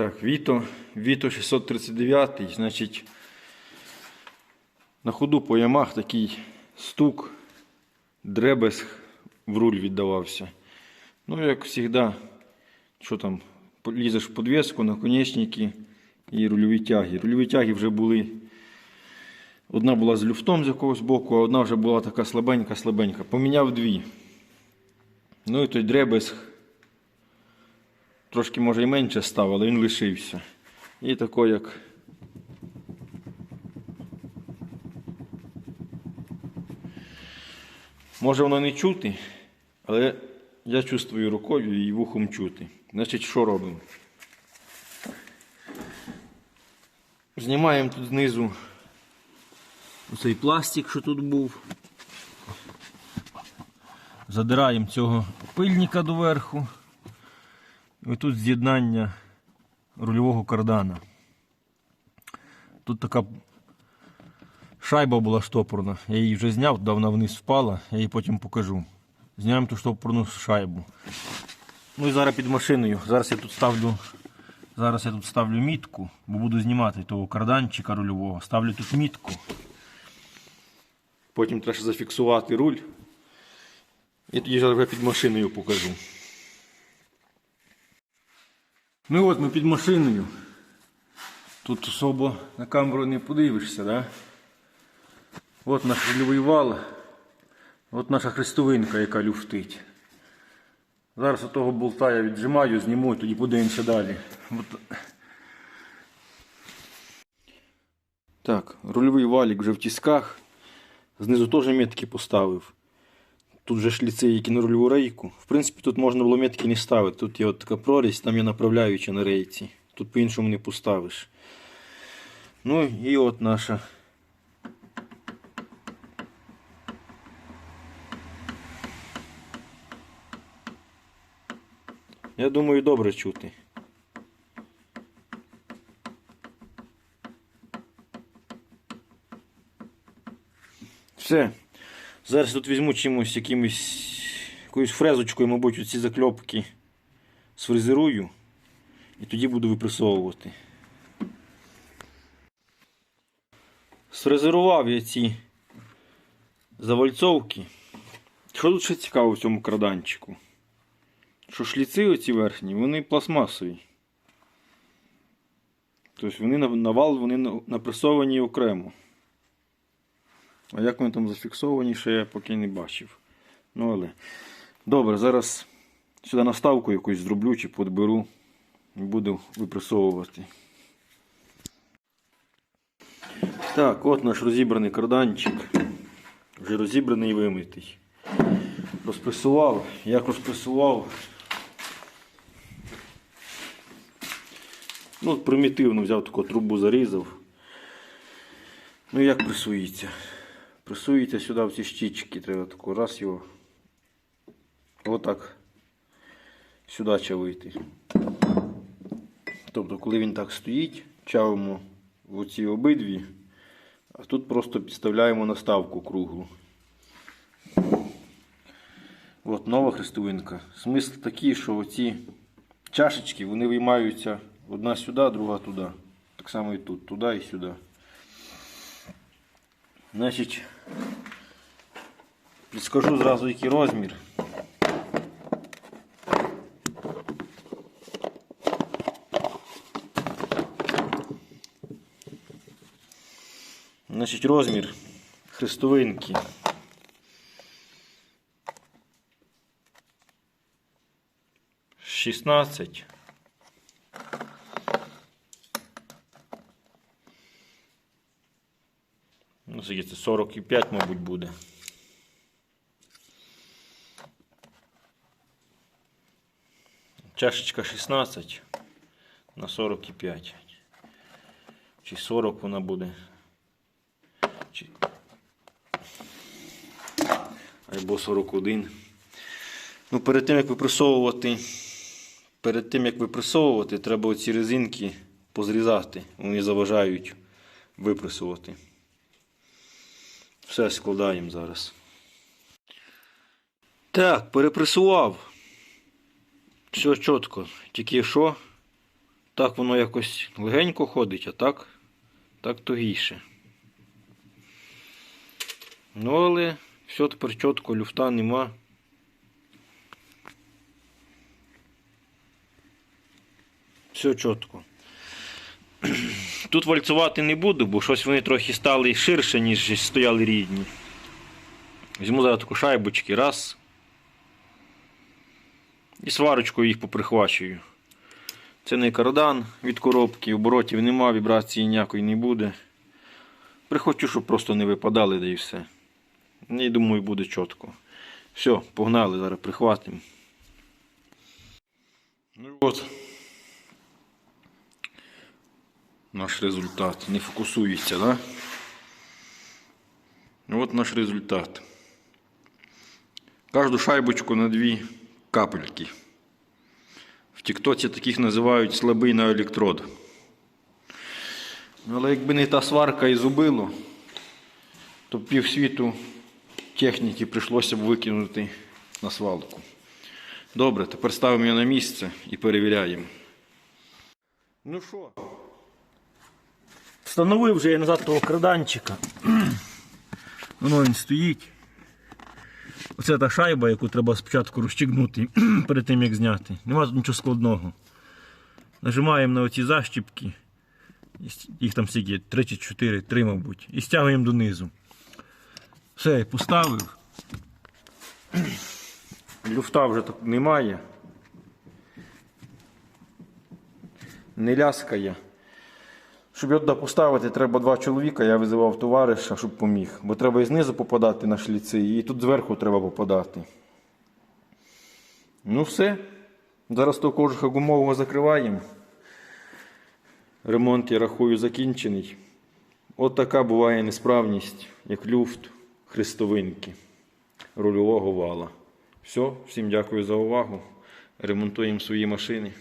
Так, Віто, Віто 639, значить, на ходу по ямах такий стук, дребезг в руль віддавався. Ну, як завжди, що там, лізеш в подвеску, наконечники і рульові тяги. Рульові тяги вже були. Одна була з люфтом з якогось боку, а одна вже була така слабенька-слабенька. Поміняв дві. Ну і той дребезг трошки може і менше став, але він лишився. І тако як. Може воно не чути, але я чувствую рукою і вухом чути. Значить, що робимо? Знімаємо тут знизу оцей пластик, що тут був. Задираємо цього пильника доверху. І тут з'єднання рульового кардана. Тут така шайба була штопорна. Я її вже зняв, вона вниз впала, я її потім покажу. Знімаємо ту штопорну шайбу. Ну і зараз під машиною. Зараз я тут ставлю. Зараз я тут ставлю мітку, бо буду знімати того карданчика рульового. Ставлю тут мітку. Потім треба зафіксувати руль. І тоді вже під машиною покажу. Ну от ми під машиною. Тут особо на камеру не подивишся, да? От наш рульовий вал. От наша хрестовинка, яка люфтить. Зараз отого болта я віджимаю, зніму і тоді подивимося далі. От. Так, рульовий валік вже в тисках. Знизу теж метки поставив. Тут же шліци, які на рульову рейку. В принципі, тут можна було метки не ставити. Тут є от така прорізь, там є направляюча на рейці. Тут по-іншому не поставиш. Ну і от наша. Я думаю, добре чути. Все. Зараз тут візьму чимось якимось якоюсь фрезочкою, мабуть, оці закльопки сфрезерую і тоді буду випресовувати. Сфрезерував я ці завальцовки. Що тут ще цікаво в цьому карданчику? Що шліци оці верхні, вони пластмасові. Тобто вони на, вал вони напресовані окремо. А як вони там зафіксовані, ще я поки не бачив. Ну але. Добре, зараз сюди наставку якусь зроблю чи подберу і буду випресовувати. Так, от наш розібраний карданчик. Вже розібраний і вимитий. Розпресував. Як розпресував. Ну, примітивно взяв таку трубу, зарізав. Ну як пресується? Пресується сюди в ці щічки, треба таку раз його. Отак. Сюди чавити. Тобто, коли він так стоїть, чавимо в оці обидві, а тут просто підставляємо наставку круглу. От нова хрестовинка. Смисл такий, що оці чашечки вони виймаються одна сюди, друга туди. Так само і тут, туди і сюди. Значить, підскажу зразу, який розмір. Значить, розмір хрестовинки. Шістнадцять. Ну, скільки це 45, мабуть, буде. Чашечка 16 на 45. Чи 40 вона буде. Чи... Або 41. Ну, перед тим, як випресовувати, перед тим, як випресовувати, треба оці резинки позрізати. Вони заважають випресувати. Все складаємо зараз. Так, перепресував. Все чітко. Тільки що? Так воно якось легенько ходить, а так, так тугіше. Ну, але все тепер чітко, люфта нема. Все чітко. Тут вальцувати не буду, бо щось вони трохи стали ширше, ніж стояли рідні. Візьму зараз таку шайбочки, раз. І сварочкою їх поприхвачую. Це не кардан від коробки, оборотів нема, вібрації ніякої не буде. Прихочу, щоб просто не випадали, да і все. Ну, І думаю, буде чітко. Все, погнали, зараз прихватимо. Ну от. Наш результат. Не фокусується, да? Ну, От наш результат. Кожну шайбочку на дві капельки. В Тіктоці таких називають слабий на електрод. Ну, Але якби не та сварка і зубило, то півсвіту техніки прийшлося б викинути на свалку. Добре, тепер ставимо її на місце і перевіряємо. Ну що? Встановив вже я назад того краданчика. Воно він стоїть. Оце та шайба, яку треба спочатку розчігнути перед тим як зняти. Нема тут нічого складного. Нажимаємо на оці защіпки. Їх там стільки 3 чи 4, 3, мабуть. І стягуємо донизу. Все, поставив. Люфта вже тут немає. Не ляскає. Щоб його туди поставити, треба два чоловіка. Я визивав товариша, щоб поміг. Бо треба і знизу попадати на шліци, і тут зверху треба попадати. Ну все. Зараз того кожуха гумового закриваємо. Ремонт, я рахую, закінчений. От така буває несправність, як люфт хрестовинки рульового вала. Все, всім дякую за увагу. Ремонтуємо свої машини.